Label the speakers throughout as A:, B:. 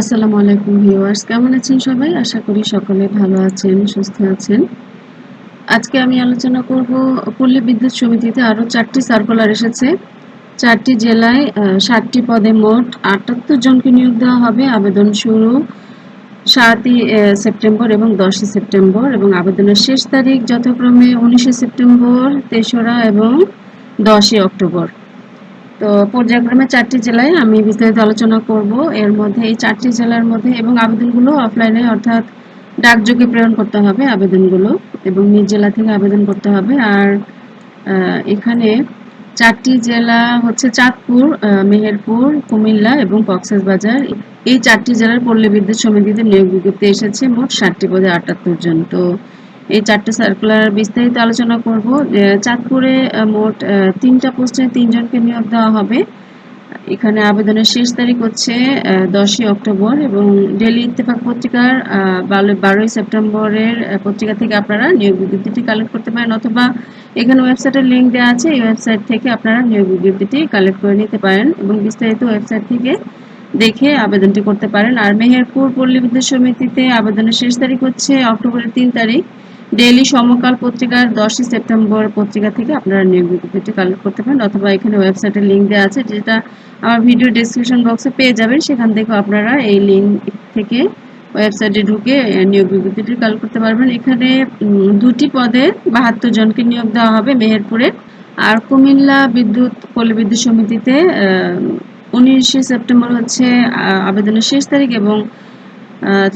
A: আসসালামু আলাইকুম ভিউয়ার্স, কেমন আছেন সবাই? আশা করি সকলে ভালো আছেন, সুস্থ আছেন। আজকে আমি আলোচনা করব পল্লী বিদ্যুৎ সমিতিতে আরও চারটি সার্কুলার এসেছে। চারটি জেলায় ষাটটি পদে মোট আটাত্তর জনকে নিয়োগ দেওয়া হবে। আবেদন শুরু সাতই সেপ্টেম্বর এবং দশই সেপ্টেম্বর এবং আবেদনের শেষ তারিখ যথাক্রমে উনিশে সেপ্টেম্বর, তেসরা এবং দশই অক্টোবর। তো পর্যায়ক্রমে চারটি জেলায় আমি বিস্তারিত আলোচনা করব। এর মধ্যে এই চারটি জেলার মধ্যে এবং আবেদনগুলো অফলাইনে অর্থাৎ ডাকযোগে প্রেরণ করতে হবে আবেদনগুলো এবং নিজ জেলা থেকে আবেদন করতে হবে। আর এখানে চারটি জেলা হচ্ছে চাঁদপুর মেহেরপুর, কুমিল্লা এবং কক্সবাজার। এই চারটি জেলার পল্লী বিদ্যুৎ সমিতিতে নিয়োগ বিজ্ঞপ্তি এসেছে মোট ষাটটি পদে আটাত্তর জন। তো এই চারটে সার্কুলার বিস্তারিত আলোচনা করব। চাঁদপুরে মোট তিনটা পোস্টে তিনজনকে নিয়োগ দেওয়া হবে। এখানে আবেদনের শেষ তারিখ হচ্ছে দশই অক্টোবর এবং ডেলি ইত্তেফাক পত্রিকার বারোই সেপ্টেম্বরের পত্রিকা থেকে আপনারা নিয়োগ বিজ্ঞপ্তিটি কালেক্ট করতে পারেন অথবা এখানে ওয়েবসাইটের লিঙ্ক দেওয়া আছে, এই ওয়েবসাইট থেকে আপনারা নিয়োগ বিজ্ঞপ্তিটি কালেক্ট করে নিতে পারেন এবং বিস্তারিত ওয়েবসাইট থেকে দেখে আবেদনটি করতে পারেন। আর মেহেরপুর পল্লী বিদ্যুৎ সমিতিতে আবেদনের শেষ তারিখ হচ্ছে অক্টোবরের তিন তারিখ। ডেইলি সমকাল পত্রিকার দশই সেপ্টেম্বর পত্রিকা থেকে আপনারা নিয়োগ বিজ্ঞপ্তিটি কালেক্ট করতে পারেন, অথবা এখানে ওয়েবসাইটের লিঙ্ক দেওয়া আছে, যেটা আমার ভিডিও ডিসক্রিপশন বক্সে পেয়ে যাবেন। সেখান থেকে আপনারা এই লিঙ্ক থেকে ওয়েবসাইটে ঢুকে নিয়োগ বিজ্ঞপ্তিটি কালেক্ট করতে পারবেন। এখানে দুটি পদে বাহাত্তর জনকে নিয়োগ দেওয়া হবে মেহেরপুরে আর কুমিল্লা বিদ্যুৎ পল্লী সমিতিতে উনিশে সেপ্টেম্বর হচ্ছে আবেদনের শেষ তারিখ এবং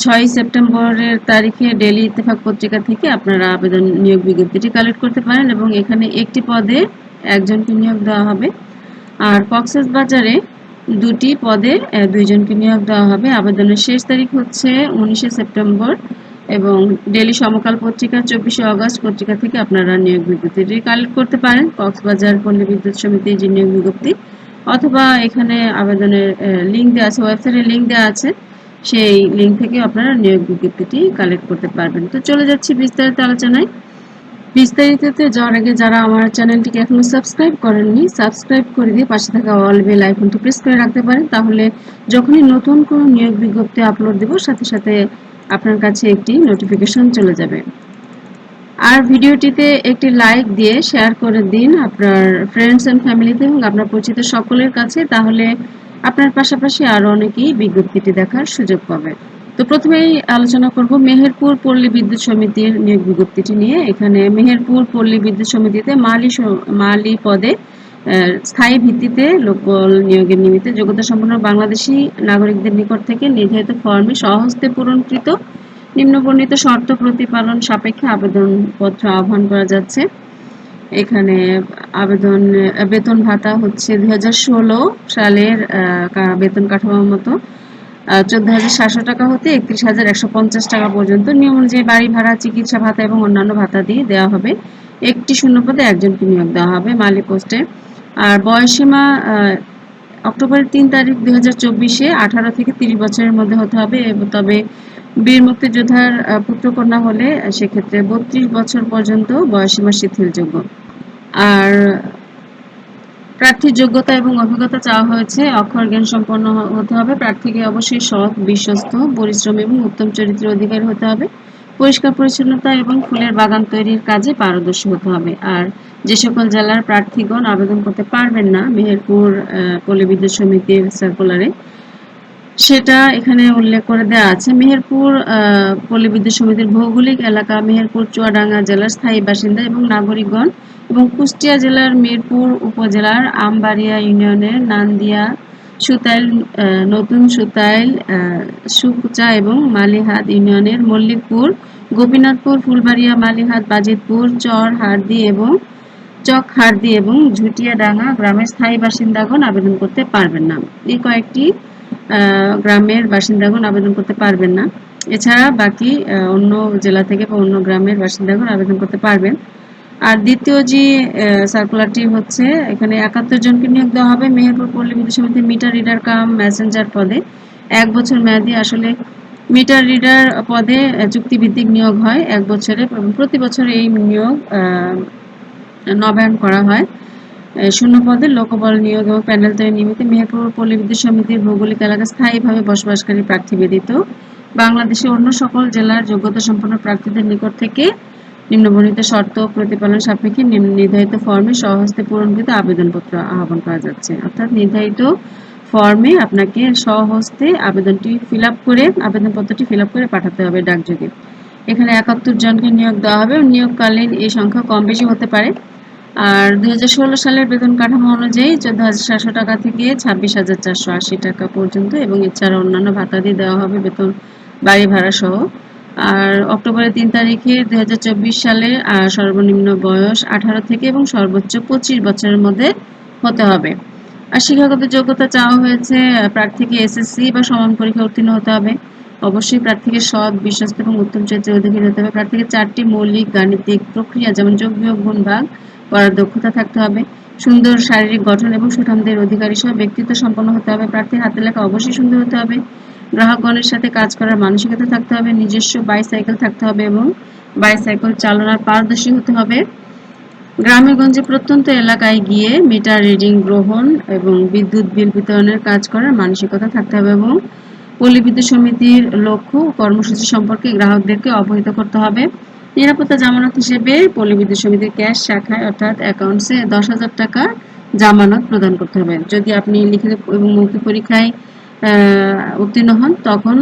A: ছয় সেপ্টেম্বরের তারিখে ডেলি ইত্তেফাক পত্রিকা থেকে আপনারা আবেদন নিয়োগ বিজ্ঞপ্তিটি কালেক্ট করতে পারেন এবং এখানে একটি পদে একজনকে নিয়োগ দেওয়া হবে। আর কক্সেস বাজারে দুটি পদে দুইজনকে নিয়োগ দেওয়া হবে। আবেদনের শেষ তারিখ হচ্ছে উনিশে সেপ্টেম্বর এবং ডেলি সমকাল পত্রিকার চব্বিশে অগস্ট পত্রিকা থেকে আপনারা নিয়োগ বিজ্ঞপ্তিটি কালেক্ট করতে পারেন। কক্সবাজার পল্লী বিদ্যুৎ সমিতির যে নিয়োগ বিজ্ঞপ্তি অথবা এখানে আবেদনের লিঙ্ক দেওয়া আছে ওয়েবসাইটের লিঙ্ক দেওয়া আছে। সেই লিঙ্ক থেকে আপনারা নিয়োগ বিজ্ঞপ্তিটি কালেক্ট করতে পারবেন। তো চলে যাচ্ছি বিস্তারিত আলোচনায়। বিস্তারিততে যাওয়ার আগে যারা আমার চ্যানেলটিকে এখনও সাবস্ক্রাইব করেননি সাবস্ক্রাইব করে দিয়ে পাশে থাকা অল বেল আইকনটি প্রেস করে রাখতে পারেন। তাহলে যখনই নতুন কোনো নিয়োগ বিজ্ঞপ্তি আপলোড দেব, সাথে সাথে আপনার কাছে একটি নোটিফিকেশন চলে যাবে। আর ভিডিওটিতে একটি লাইক দিয়ে শেয়ার করে দিন আপনার ফ্রেন্ডস অ্যান্ড ফ্যামিলিতে এবং আপনার পরিচিত সকলের কাছে। তাহলে আপনার পাশাপাশি আরও অনেকেই বিজ্ঞপ্তিটি দেখার সুযোগ পাবে। তো প্রথমেই আলোচনা করব মেহেরপুর পল্লী বিদ্যুৎ সমিতির নিয়োগ বিজ্ঞপ্তিটি নিয়ে। এখানে মেহেরপুর পল্লী বিদ্যুৎ সমিতিতে মালি মালি পদে স্থায়ী ভিত্তিতে লোকবল নিয়োগের নিমিত্তে যোগ্যতা সম্পন্ন বাংলাদেশি নাগরিকদের নিকট থেকে নির্ধারিত ফর্মে সহস্তে পূরণকৃত নিম্নবর্ণিত শর্ত প্রতিপালন সাপেক্ষে আবেদনপত্র আহ্বান করা যাচ্ছে। এখানে আবেদন, বেতন ভাতা হচ্ছে দুই হাজার ষোলো সালের বেতন কাঠামোর মতো। চোদ্দ হাজার সাতশো টাকা হতে একত্রিশ হাজার একশো পঞ্চাশ টাকা পর্যন্ত। নিয়ম অনুযায়ী বাড়ি ভাড়া, চিকিৎসা ভাতা এবং অন্যান্য ভাতা দিয়ে দেওয়া হবে। একটি শূন্যপদে একজনকে নিয়োগ দেওয়া হবে মালি পোস্টে। আর বয়সীমা অক্টোবরের তিন তারিখ দুই হাজার চব্বিশে আঠারো থেকে তিরিশ বছরের মধ্যে হতে হবে। তবে বীর মুক্তিযোদ্ধার পুত্রকন্যা হলে সেক্ষেত্রে বত্রিশ বছর পর্যন্ত বয়সীমা শিথিলযোগ্য। আর প্রার্থীর যোগ্যতা এবং অভিজ্ঞতা চাওয়া হয়েছে। অক্ষর জ্ঞান সম্পন্ন হতে হবে। প্রার্থীকে অবশ্যই সৎ, বিশ্বস্ত, পরিশ্রম এবং উত্তম চরিত্রের অধিকারী হতে হবে। পরিষ্কার, পরিচ্ছন্নতা এবং ফুলের বাগান তৈরির কাজে পারদর্শী হতে হবে। আর যে সকল জেলার প্রার্থীগণ আবেদন করতে পারবেন না, মেহেরপুর পল্লী বিদ্যুৎ সমিতির সার্কুলারে সেটা এখানে উল্লেখ করে দেওয়া আছে। মেহেরপুর পল্লী বিদ্যুৎ সমিতির ভৌগোলিক এলাকা মেহেরপুর, চুয়াডাঙ্গা জেলার স্থায়ী বাসিন্দা এবং নাগরিকগণ এবং কুষ্টিয়া জেলার মিরপুর উপজেলার আমবাড়িয়া ইউনিয়নের নান্দিয়া সুতাইল নতুন সুতাইল সুকুচা এবং মালিহাট ইউনিয়নের মল্লিকপুর, গোপীনাথপুর, ফুলবাড়িয়া, মালিহাট, বাজিতপুর চর হারদি এবং চক হারদি এবং ঝুটিয়াডাঙ্গা গ্রামের স্থায়ী বাসিন্দাগণ আবেদন করতে পারবেন না। এই কয়েকটি গ্রামের বাসিন্দাগণ আবেদন করতে পারবেন না। এছাড়া বাকি অন্য জেলা থেকে বা অন্য গ্রামের বাসিন্দাগণ আবেদন করতে পারবেন। আর দ্বিতীয় যে সার্কুলারটি হচ্ছে, এখানে একাত্তর জনকে নিয়োগ দেওয়া হবে। মেহেরপুর পল্লী বিদ্যুৎ সমিতির মিটার রিডার কাম ম্যাসেঞ্জার পদে। এক বছর মেয়াদি আসলে মিটার রিডার পদে চুক্তিভিত্তিক নিয়োগ হয় এক বছরে। প্রতি বছর এই নিয়োগ নবায়ন করা হয়। শূন্য পদে লোকবল নিয়োগ এবং প্যানেল তৈরি নিমিত্তে মেহেরপুর পল্লী বিদ্যুৎ সমিতির ভৌগোলিক এলাকা স্থায়ীভাবে বসবাসকারী প্রার্থী ব্যতীত বাংলাদেশের অন্য সকল জেলার যোগ্যতা সম্পন্ন প্রার্থীদের নিকট থেকে নিম্নবর্ণিত শর্ত প্রতিপালন সাপেক্ষে নির্ধারিত ফর্মে সহস্তে পূরণকৃত আবেদনপত্র আহ্বান করা যাচ্ছে। অর্থাৎ নির্ধারিত ফর্মে আপনাকে সহস্তে আবেদনটি ফিল করে, আবেদনপত্রটি ফিল করে পাঠাতে হবে ডাকযোগে। এখানে একাত্তর জনকে নিয়োগ দেওয়া হবে। নিয়োগকালীন এই সংখ্যা কম বেশি হতে পারে। আর দুই হাজার ষোলো সালের বেতন কাঠামো অনুযায়ী চোদ্দ হাজার সাতশো টাকা থেকে ছাব্বিশ হাজার চারশো আশি টাকা পর্যন্ত এবং এছাড়া অন্যান্য ভাতা দিয়ে দেওয়া হবে বেতন বাড়ি ভাড়া সহ। আর অক্টোবরের তিন তারিখে দুই হাজার চব্বিশ সালে সর্বনিম্ন বয়স আঠারো থেকে এবং সর্বোচ্চ পঁচিশ বছরের মধ্যে হতে হবে। আর শিক্ষাগত যোগ্যতা চাওয়া হয়েছে প্রার্থীকে এসএসসি বা সমান পরীক্ষা উত্তীর্ণ হতে হবে। অবশ্যই প্রার্থীকে সৎ, বিশ্বস্ত এবং উত্তম চরিত্রের অধিকারী হতে হবে। প্রার্থীকে চারটি মৌলিক গাণিতিক প্রক্রিয়া, যেমন যোগ বিয়োগ, গুণ ভাগ, করার দক্ষতা থাকতে হবে। সুন্দর শারীরিক গঠন এবং সুঠামদের অধিকারী সহ ব্যক্তিত্ব সম্পন্ন হতে হবে। প্রার্থীর হাতে লেখা অবশ্যই সুন্দর হতে হবে। গ্রাহকগণের সাথে কাজ করার মানসিকতা থাকতে হবে, নিজস্ব বাইসাইকেল থাকতে হবে এবং বাইসাইকেল চালানোর পারদর্শী হতে হবে। গ্রামে গঞ্জে প্রত্যন্ত এলাকায় গিয়ে মিটার রিডিং গ্রহণ এবং বিদ্যুৎ বিল বিতরণের কাজ করার মানসিকতা থাকতে হবে এবং পল্লী বিদ্যুৎ সমিতির লক্ষ্য কর্মসূচি সম্পর্কে গ্রাহকদেরকে অবহিত করতে হবে। নিরাপত্তা জামানত হিসেবে পল্লী বিদ্যুৎ সমিতির ক্যাশ শাখায় অর্থাৎ অ্যাকাউন্টসে দশ হাজার টাকা জামানত প্রদান করতে হবে। যদি আপনি লিখিত এবং মৌখিক পরীক্ষায় উত্তীর্ণ হন, তখন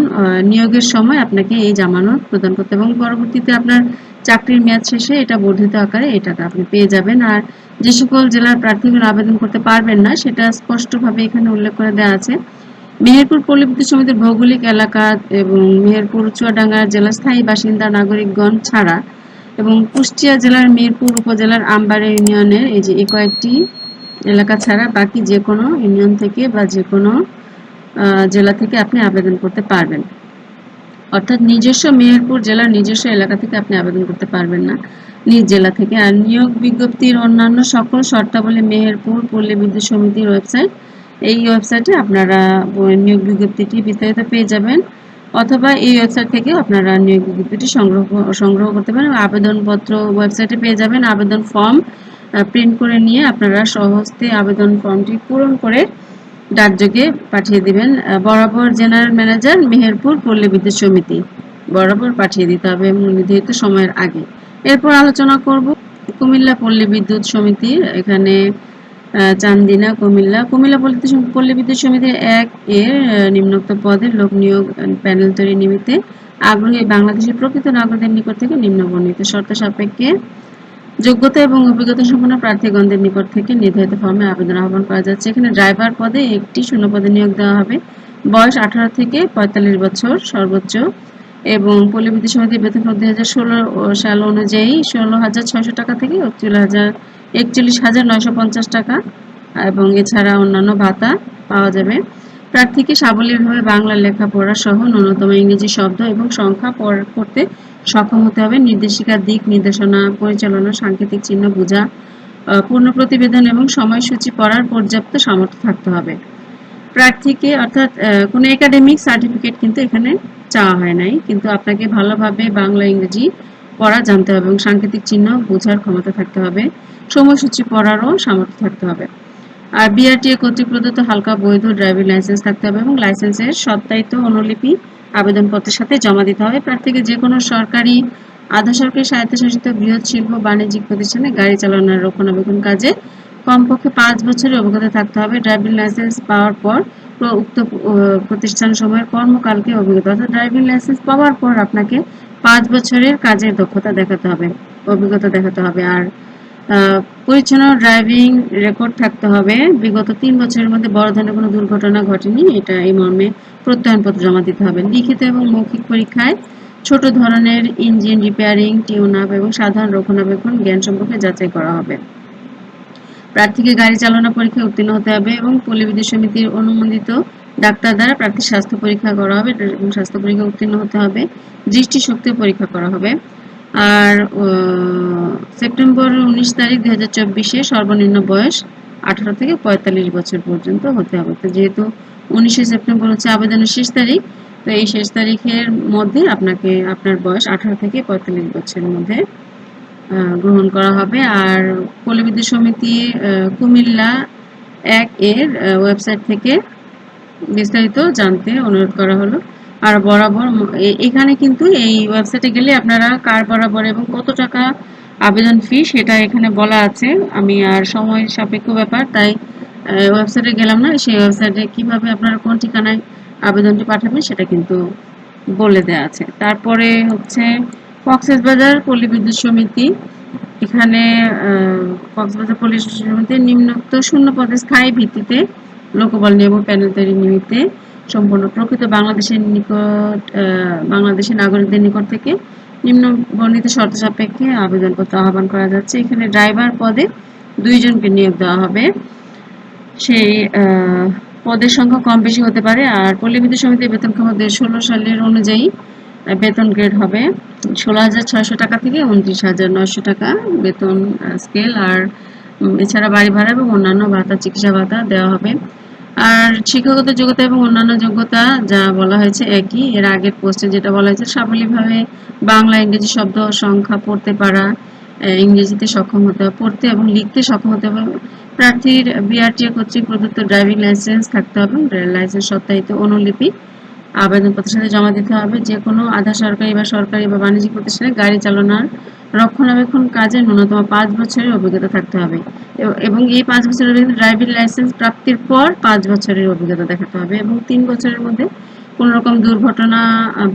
A: নিয়োগের সময় আপনাকে এই জামানত প্রদান করতে এবং পরবর্তীতে আপনার চাকরির মেয়াদ শেষে এটা বর্ধিত আকারে এই টাকা আপনি পেয়ে যাবেন। আর যে সকল জেলার প্রার্থীগুলো আবেদন করতে পারবেন না, সেটা স্পষ্টভাবে এখানে উল্লেখ করে দেওয়া আছে। মেহেরপুর পল্লী সমিতির ভৌগোলিক এলাকা এবং মেহেরপুর চুয়াডাঙ্গার জেলার স্থায়ী বাসিন্দা নাগরিকগণ ছাড়া এবং কুষ্টিয়া জেলার মেহেরপুর উপজেলার আমবাড়া ইউনিয়নের এই যে কয়েকটি এলাকা ছাড়া বাকি যে কোনো ইউনিয়ন থেকে বা যে কোনো জেলা থেকে আপনি আবেদন করতে পারবেন। অর্থাৎ নিজস্ব মেহেরপুর জেলার নিজস্ব এলাকা থেকে আপনি আবেদন করতে পারবেন না। নিজ জেলা থেকে। আর নিয়োগ বিজ্ঞপ্তির অন্যান্য সকল শর্তাবলী মেহেরপুর পল্লী বিদ্যুৎ সমিতির ওয়েবসাইট, এই ওয়েবসাইটে আপনারা নিয়োগ বিজ্ঞপ্তিটি বিস্তারিত পেয়ে যাবেন। অথবা এই ওয়েবসাইট থেকে আপনারা নিয়োগ বিজ্ঞপ্তিটি সংগ্রহ সংগ্রহ করতে পারেন। আবেদনপত্র ওয়েবসাইটে পেয়ে যাবেন। আবেদন ফর্ম প্রিন্ট করে নিয়ে আপনারা সহজতে আবেদন ফর্মটি পূরণ করে ডাকযোগে পাঠিয়ে দিবেন। বরাবর জেনারেল ম্যানেজার মেহেরপুর পল্লী বিদ্যুৎ সমিতি বরাবর পাঠিয়ে দিতে হবে নির্ধারিত সময়ের আগে। এরপর আলোচনা করব কুমিল্লা পল্লী বিদ্যুৎ সমিতির এখানে চান্দিনা, কুমিল্লা। কুমিল্লা পল্লী বিদ্যুৎ সমিতির এক এর নিম্নোক্ত পদের লোক নিয়োগ প্যানেল তৈরি নিমিত্তে আগ্রহী বাংলাদেশের প্রকৃত নাগরিকদের নিকট থেকে নিম্ন বর্ণিত শর্ত সাপেক্ষে যোগ্যতা এবং অভিজ্ঞতা সম্পন্ন প্রার্থীগণদের নিকট থেকে নির্ধারিত ফর্মে আবেদন আহ্বান করা যাচ্ছে। এখানে ড্রাইভার পদে একটি শূন্য পদে নিয়োগ দেওয়া হবে। বয়স আঠারো থেকে পঁয়তাল্লিশ বছর সর্বোচ্চ এবং পল্লী সমিতির বেতন দুই হাজার ষোলো সাল অনুযায়ী ষোলো হাজার ছয়শো টাকা থেকে একচল্লিশ হাজার একচল্লিশ হাজার নয়শো পঞ্চাশ টাকা। এবং এছাড়া অন্যান্য ভাতা পাওয়া যাবে। প্রার্থীকে সাবলীলভাবে বাংলা লেখাপড়া সহ ন্যূনতম ইংরেজি শব্দ এবং সংখ্যা পড়তে সক্ষম হতে হবে। নির্দেশিকার দিক নির্দেশনা, পরিচালনা, সাংকেতিক চিহ্ন বোঝা পূর্ণ প্রতিবেদন এবং সময়সূচি পড়ার পর্যাপ্ত সামর্থ্য থাকতে হবে। প্রার্থীকে অর্থাৎ কোনো একাডেমিক সার্টিফিকেট কিন্তু এখানে চাওয়া হয় নাই। কিন্তু আপনাকে ভালোভাবে বাংলা, ইংরেজি পড়া জানতে হবে এবং সাংকেতিক চিহ্ন বোঝার ক্ষমতা থাকতে হবে। সময়সূচি পড়ারও সামর্থ্য থাকতে হবে। আর বিআরটিএ কর্তৃক প্রদত্ত হালকা বৈধ ড্রাইভিং লাইসেন্স থাকতে হবে এবং লাইসেন্সের সত্যায়িত অনুলিপি আবেদনপত্রের সাথে জমা দিতে হবে। প্রার্থীকে যে কোনো সরকারি, আধা সরকারি স্বায়ত্তশাসিত বৃহৎ শিল্প বাণিজ্যিক প্রতিষ্ঠানে গাড়ি চালানোর রক্ষণাবেক্ষণ কাজে কমপক্ষে পাঁচ বছরের অভিজ্ঞতা থাকতে হবে। ড্রাইভিং লাইসেন্স পাওয়ার পর উক্ত প্রতিষ্ঠান সময়ের কর্মকালকে অভিজ্ঞতা অর্থাৎ ড্রাইভিং লাইসেন্স পাওয়ার পর আপনাকে পাঁচ বছরের কাজের দক্ষতা দেখাতে হবে, অভিজ্ঞতা দেখাতে হবে। আর পরিচ্ছন্ন ড্রাইভিং রেকর্ড থাকতে হবে। বিগত তিন বছরের মধ্যে বড় ধরনের কোনো দুর্ঘটনা ঘটেনি, এটা এই মর্মে প্রত্যয়নপত্র জমা দিতে হবে। লিখিত এবং মৌখিক পরীক্ষায় ছোট ধরনের ইঞ্জিন রিপেয়ারিং টিউন আপ এবং সাধারণ রক্ষণাবেক্ষণ জ্ঞান সম্পর্কে যাচাই করা হবে। প্রার্থীকে গাড়ি চালনা পরীক্ষায় উত্তীর্ণ হতে হবে এবং পল্লী সমিতির অনুমোদিত ডাক্তার দ্বারা প্রার্থীর স্বাস্থ্য পরীক্ষা করা হবে এবং স্বাস্থ্য পরীক্ষা উত্তীর্ণ হতে হবে। দৃষ্টিশক্তি পরীক্ষা করা হবে। আর সেপ্টেম্বর উনিশ তারিখ দু হাজার চব্বিশে সর্বনিম্ন বয়স আঠারো থেকে পঁয়তাল্লিশ বছর পর্যন্ত হতে হবে। তো যেহেতু উনিশে সেপ্টেম্বর হচ্ছে আবেদনের শেষ তারিখ, তো এই শেষ তারিখের মধ্যে আপনাকে, আপনার বয়স আঠারো থেকে পঁয়তাল্লিশ বছরের মধ্যে গ্রহণ করা হবে। আর পল্লী বিদ্যুৎ সমিতি কুমিল্লা এক এর ওয়েবসাইট থেকে বিস্তারিত জানতে অনুরোধ করা হলো। আর বরাবর এখানে কিন্তু এই ওয়েবসাইটে গেলে আপনারা কার বরাবর এবং কত টাকা আবেদন ফি সেটা এখানে বলা আছে। আমি আর সময় সাপেক্ষ ব্যাপার, তাই ওয়েবসাইটে গেলাম না, সেই ওয়েবসাইটে কীভাবে আপনারা কোন ঠিকানায় আবেদনটি পাঠাবেন সেটা কিন্তু বলে দেওয়া আছে। তারপরে হচ্ছে কক্সবাজার পল্লী বিদ্যুৎ সমিতি। এখানে কক্সবাজার পল্লী সমিতির নিম্নোক্ত শূন্য পদে স্থায়ী ভিত্তিতে লোকবল নিয়োগ প্যানেল তৈরি নিমিত্তে সম্পূর্ণ প্রকৃত বাংলাদেশের নিকট বাংলাদেশের নাগরিকদের নিকট থেকে নিম্ন বর্ণিত শর্ত সাপেক্ষে আবেদনপত্র আহ্বান করা যাচ্ছে। এখানে ড্রাইভার পদে দুইজনকে নিয়োগ দেওয়া হবে। সেই পদের সংখ্যা কম বেশি হতে পারে আর পল্লী বিদ্যুৎ সমিতির বেতন ক্ষমতা দুই ষোলো সালের অনুযায়ী বেতন গ্রেড হবে ষোলো হাজার ছয়শো টাকা থেকে উনত্রিশ হাজার নয়শো টাকা বেতন স্কেল আর এছাড়া বাড়ি ভাড়া এবং অন্যান্য ভাতা, চিকিৎসা ভাতা দেওয়া হবে। আর শিক্ষাগত যোগ্যতা এবং অন্যান্য যোগ্যতা যা বলা হয়েছে একই। এর আগের পোস্টে যেটা বলা হয়েছে সাবলীভাবে বাংলা, ইংরেজি শব্দ সংখ্যা পড়তে পারা ইংরেজিতে সক্ষম হতে হবে পড়তে এবং লিখতে সক্ষম হতে হবে। প্রার্থীর বিআরটিএ কর্তৃক প্রদত্ত ড্রাইভিং লাইসেন্স থাকতে হবে। লাইসেন্স সত্যায়িত অনুলিপি। আবেদনপত্রের সাথে জমা দিতে হবে। যে কোনো আধা সরকারি বা সরকারি বা বাণিজ্যিক প্রতিষ্ঠানে গাড়ি চালানোর রক্ষণাবেক্ষণ কাজে ন্যূনতম পাঁচ বছরের অভিজ্ঞতা থাকতে হবে। এবং এই পাঁচ বছরের ড্রাইভিং লাইসেন্স প্রাপ্তির পর পাঁচ বছরের অভিজ্ঞতা দেখাতে হবে এবং তিন বছরের মধ্যে কোনো রকম দুর্ঘটনা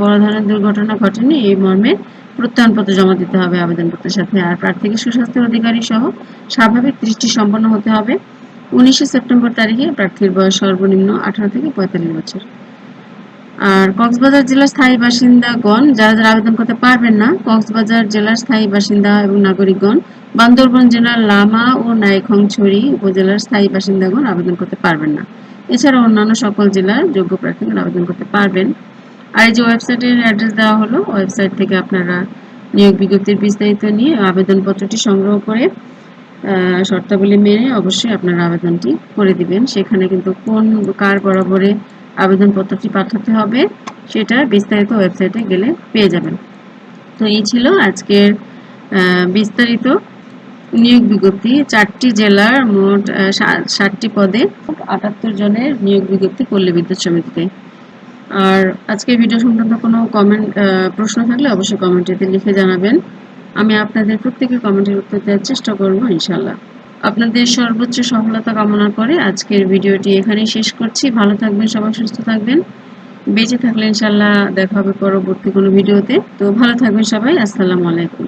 A: বড় ধরনের দুর্ঘটনা ঘটেনি এই মর্মে প্রত্যয়নপত্র জমা দিতে হবে আবেদনপত্রের সাথে। আর প্রার্থীকে সুস্বাস্থ্যের অধিকারী সহ স্বাভাবিক দৃষ্টি সম্পন্ন হতে হবে। উনিশে সেপ্টেম্বর তারিখে প্রার্থীর বয়স সর্বনিম্ন আঠারো থেকে পঁয়তাল্লিশ বছর। আর কক্সবাজার জেলার স্থায়ী বাসিন্দাগণ, যারা যারা আবেদন করতে পারবেন না, কক্সবাজার জেলার স্থায়ী বাসিন্দা এবং নাগরিকগণ, বান্দরবান জেলার লামা ও নাইখংছড়ি উপজেলার স্থায়ী বাসিন্দাগণ আবেদন করতে পারবেন না। এছাড়া অন্যান্য সকল জেলার যোগ্য প্রার্থীগণ আবেদন করতে পারবেন। আর এই যে ওয়েবসাইটের অ্যাড্রেস দেওয়া হলো, ওয়েবসাইট থেকে আপনারা নিয়োগ বিজ্ঞপ্তির বিস্তারিত নিয়ে আবেদনপত্রটি সংগ্রহ করে শর্তাবলী মেনে অবশ্যই আপনারা আবেদনটি করে দিবেন। সেখানে কিন্তু কোন, কার বরাবরে আবেদনপত্রটি পাঠাতে হবে, সেটা বিস্তারিত ওয়েবসাইটে গেলে পেয়ে যাবেন। তো এই ছিল আজকের বিস্তারিত নিয়োগ বিজ্ঞপ্তি। চারটি জেলার মোট ষাটটি পদে আটাত্তর জনের নিয়োগ বিজ্ঞপ্তি পল্লী বিদ্যুৎ সমিতিতে। আর আজকের ভিডিও সংক্রান্ত কোনো কমেন্ট প্রশ্ন থাকলে অবশ্যই কমেন্টেতে লিখে জানাবেন। আমি আপনাদের প্রত্যেকের কমেন্টের উত্তর দেওয়ার চেষ্টা করব ইনশাল্লাহ আপনাদের সর্বোচ্চ সফলতা কামনা করে আজকের ভিডিওটি এখানেই শেষ করছি। ভালো থাকবেন, সবাই সুস্থ থাকবেন। বেঁচে থাকলে ইনশাল্লাহ দেখা হবে পরবর্তী কোনো ভিডিওতে। তো ভালো থাকবেন সবাই, আসসালামু আলাইকুম।